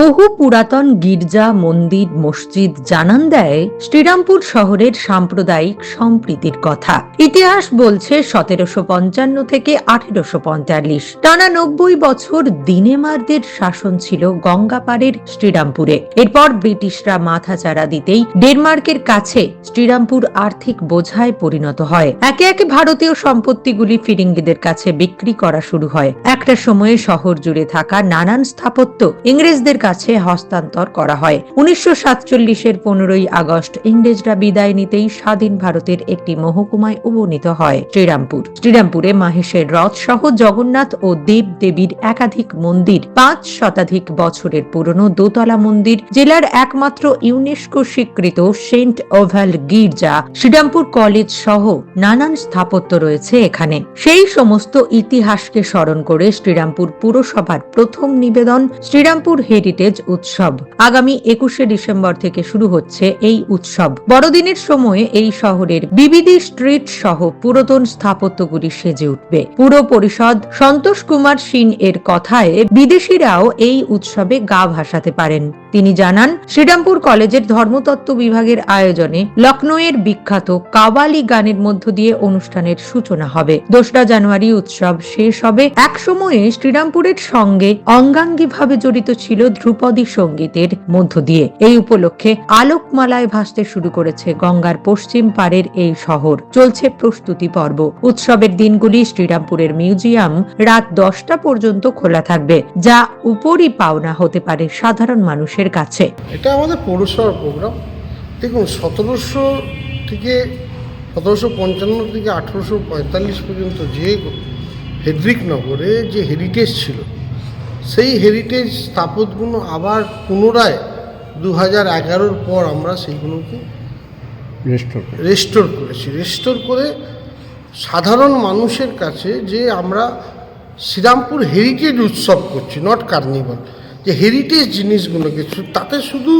বহু পুরাতন গির্জা, মন্দির, মসজিদ জানান দেয় শ্রীরামপুর শহরের সাম্প্রদায়িক সম্প্রীতির কথা। ইতিহাস বলছে সতেরোশো পঞ্চান্ন থেকে আঠেরোশো পঁয়তাল্লিশ। টানা নব্বই বছর দিনেমারদের শাসন ছিল গঙ্গাপাড়ের শ্রীরামপুরে। এরপর ব্রিটিশরা মাথাচাড়া দিতেই ডেনমার্কের কাছে শ্রীরামপুর আর্থিক বোঝায় পরিণত হয়। একে একে ভারতীয় সম্পত্তিগুলি ফিরিঙ্গিদের কাছে বিক্রি করা শুরু হয়। একটা সময়ে শহর জুড়ে থাকা নানান স্থাপত্য ইংরেজদের কাছে হস্তান্তর করা হয়। উনিশশো সাতচল্লিশের পনেরোই আগস্ট ইংরেজরা বিদায় নিতেই স্বাধীন ভারতের একটি মহকুমায় উপনীত হয় শ্রীরামপুর। শ্রীরামপুরে মাহেশের রথ সহ জগন্নাথ ও দেব দেবীর একাধিক মন্দির, পাঁচ শতাধিক বছরের পুরনো দোতলা মন্দির, জেলার একমাত্র ইউনেস্কো স্বীকৃত সেন্ট ওভাল গির্জা, শ্রীরামপুর কলেজ সহ নানান স্থাপত্য রয়েছে এখানে। সেই সমস্ত ইতিহাসকে স্মরণ করে শ্রীরামপুর পুরসভার প্রথম নিবেদন শ্রীরামপুর হেরিটেজ উৎসব। আগামী একুশে ডিসেম্বর থেকে শুরু হচ্ছে এই উৎসব। বড়দিনের সময়ে এই শহরের বিবিধি স্ট্রিট সহ পুরাতন স্থাপত্যগুলি সেজে উঠবে। পুরো পরিষদ সন্তোষ কুমার সিং এর কথায় বিদেশিরাও এই উৎসবে গা ভাসাতে পারেন। তিনি জানান, শ্রীরামপুর কলেজের ধর্মতত্ত্ব বিভাগের আয়োজনে লখনৌয়ের বিখ্যাত কাওয়ালি গানের মধ্য দিয়ে অনুষ্ঠানের সূচনা হবে। দোসরা জানুয়ারি উৎসব শেষ হবে। এক সময়ে শ্রীরামপুরের সঙ্গে অঙ্গাঙ্গিভাবে জড়িত ছিল ধ্রুপদী সঙ্গীতের মধ্য দিয়ে। এই উপলক্ষে আলোকমালায় ভাসতে শুরু করেছে গঙ্গার পশ্চিম পারের এই শহর। চলছে প্রস্তুতি পর্ব। উৎসবের দিনগুলি শ্রীরামপুরের মিউজিয়াম রাত দশটা পর্যন্ত খোলা থাকবে, যা উপরই পাওনা হতে পারে সাধারণ মানুষের কাছে। এটা আমাদের পৌরসভার প্রোগ্রাম দেখুন সতেরোশো থেকে সতেরোশো পঞ্চান্ন থেকে আঠেরোশো পঁয়তাল্লিশ পর্যন্ত যে হেড্রিক নগরে যে হেরিটেজ ছিল সেই হেরিটেজ স্থাপত্যগুলো আবার পুনরায় দু হাজার এগারোর পর আমরা সেইগুলোকে রেস্টোর রেস্টোর করেছি। রেস্টোর করে সাধারণ মানুষের কাছে যে আমরা শ্রীরামপুর হেরিটেজ উৎসব করছি নট কার্নিভাল যে হেরিটেজ জিনিসগুলোকে শু- তাতে শুধু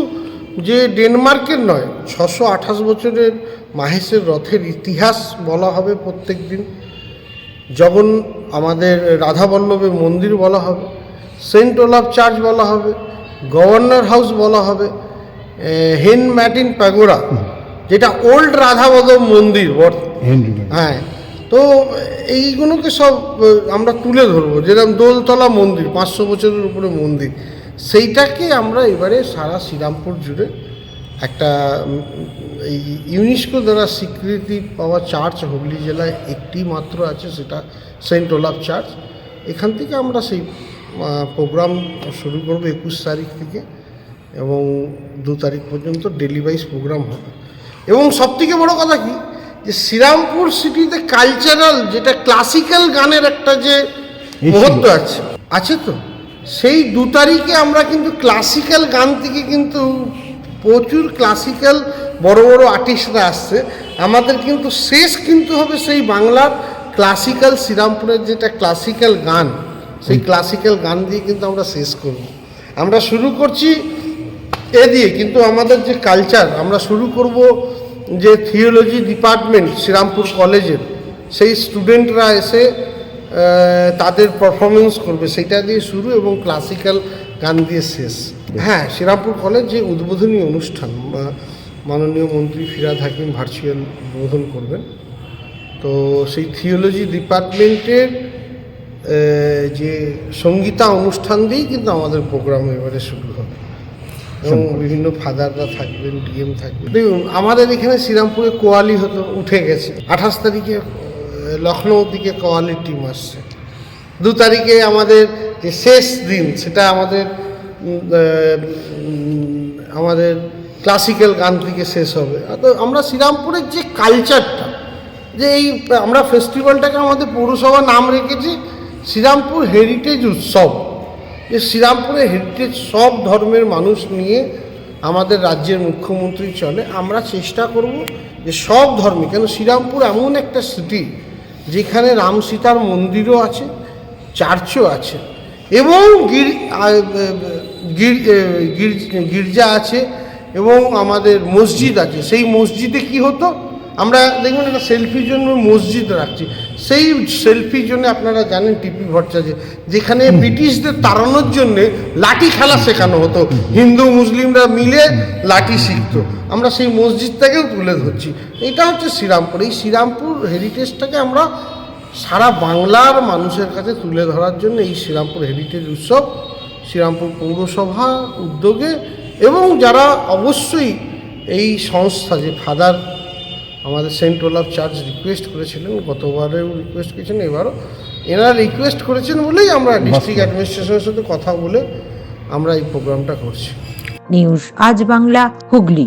যে ডেনমার্কের নয় ছশো আঠাশ বছরের মাহেশের রথের ইতিহাস বলা হবে প্রত্যেক দিন জগন আমাদের রাধাবল্লভের মন্দির বলা হবে সেন্ট ওলাভ চার্চ বলা হবে গভর্নর হাউস বলা হবে হেন ম্যাটিন প্যাগোরা যেটা ওল্ড রাধাবল্লভ মন্দির হ্যাঁ তো এইগুলোকে সব আমরা তুলে ধরবো। যেরকম দোলতলা মন্দির, পাঁচশো বছরের উপরে মন্দির, সেইটাকে আমরা এবারে সারা শ্রীরামপুর জুড়ে একটা এই ইউনেস্কো দ্বারা স্বীকৃতি পাওয়া চার্চ হুগলি জেলায় একটি মাত্র আছে, সেটা সেন্ট ওলাভ চার্চ। এখান থেকে আমরা সেই প্রোগ্রাম শুরু করব একুশ তারিখ থেকে এবং দু তারিখ পর্যন্ত ডেলি ওয়াইজ প্রোগ্রাম হবে। এবং সবথেকে বড় কথা কি যে শ্রীরামপুর সিটিতে কালচারাল যেটা ক্লাসিক্যাল গানের একটা যে মুহূর্ত আছে আছে তো? সেই দু তারিখে আমরা কিন্তু ক্লাসিক্যাল গান থেকে কিন্তু প্রচুর ক্লাসিক্যাল বড় বড় আর্টিস্টরা আসছে। আমাদের কিন্তু শেষ কিন্তু হবে সেই বাংলার ক্লাসিক্যাল শ্রীরামপুরের যেটা ক্লাসিক্যাল গান সেই ক্লাসিক্যাল গান দিয়ে কিন্তু আমরা শেষ করব। আমরা শুরু করছি এ দিয়ে কিন্তু আমাদের যে কালচার আমরা শুরু করব যে থিওলজি ডিপার্টমেন্ট শ্রীরামপুর কলেজের সেই স্টুডেন্টরা এসে তাদের পারফরমেন্স করবে। সেটা দিয়ে শুরু এবং ক্লাসিক্যাল গান দিয়ে শেষ। হ্যাঁ শ্রীরামপুর কলেজ যে উদ্বোধনী অনুষ্ঠান মাননীয় মন্ত্রী ফিরাদ হাকিম ভার্চুয়াল উদ্বোধন করবেন। তো সেই থিওলজি ডিপার্টমেন্টের যে সঙ্গীতা অনুষ্ঠান দিয়েই কিন্তু আমাদের প্রোগ্রাম এবারে শুরু হবে। এবং বিভিন্ন ফাদাররা থাকবেন ডিএম থাকবেন। দেখুন আমাদের এখানে শ্রীরামপুরে কোয়ালি হতো উঠে গেছে। আঠাশ তারিখে লখনৌ দিকে কোয়ালির টিম আসছে। দু তারিখে আমাদের যে শেষ দিন সেটা আমাদের আমাদের ক্লাসিক্যাল গান থেকে শেষ হবে। তো আমরা শ্রীরামপুরের যে কালচারটা যে এই আমরা ফেস্টিভ্যালটাকে আমাদের পৌরসভা নাম রেখেছি শ্রীরামপুর হেরিটেজ উৎসব। যে শ্রীরামপুরে হেরিটেজ সব ধর্মের মানুষ নিয়ে আমাদের রাজ্যের মুখ্যমন্ত্রী চলে, আমরা চেষ্টা করব যে সব ধর্মে, কেন শ্রীরামপুর এমন একটা সিটি যেখানে রাম সীতার মন্দিরও আছে চার্চও আছে এবং গির গির- গির- গির্জা আছে এবং আমাদের মসজিদ আছে। সেই মসজিদে কি হতো? আমরা দেখবেন একটা সেলফির জন্য মসজিদ রাখছি। সেই সেলফির জন্য আপনারা জানেন টিপি ভট্টাচার্য যেখানে ব্রিটিশদের তাড়ানোর জন্য লাঠি খেলা শেখানো হতো। হিন্দু মুসলিমরা মিলে লাঠি শিখতো। আমরা সেই মসজিদটাকেও তুলে ধরছি। এটা হচ্ছে শ্রীরামপুর। এই শ্রীরামপুর হেরিটেজটাকে আমরা সারা বাংলার মানুষের কাছে তুলে ধরার জন্য এই শ্রীরামপুর হেরিটেজ উৎসব শ্রীরামপুর পৌরসভা উদ্যোগে এবং যারা অবশ্যই এই সংস্থা যে ফাদার আমাদের সেন্ট অফ চার্জ রিকোয়েস্ট করেছিলেন গতবারেও রিকোয়েস্ট করেছেন এবারও এনারা রিকোয়েস্ট করেছেন বলেই আমরা ডিস্ট্রিক্ট অ্যাডমিনিস্ট্রেশনের সাথে কথা বলে আমরা এই প্রোগ্রামটা করছি। নিউজ আজ বাংলা হুগলি।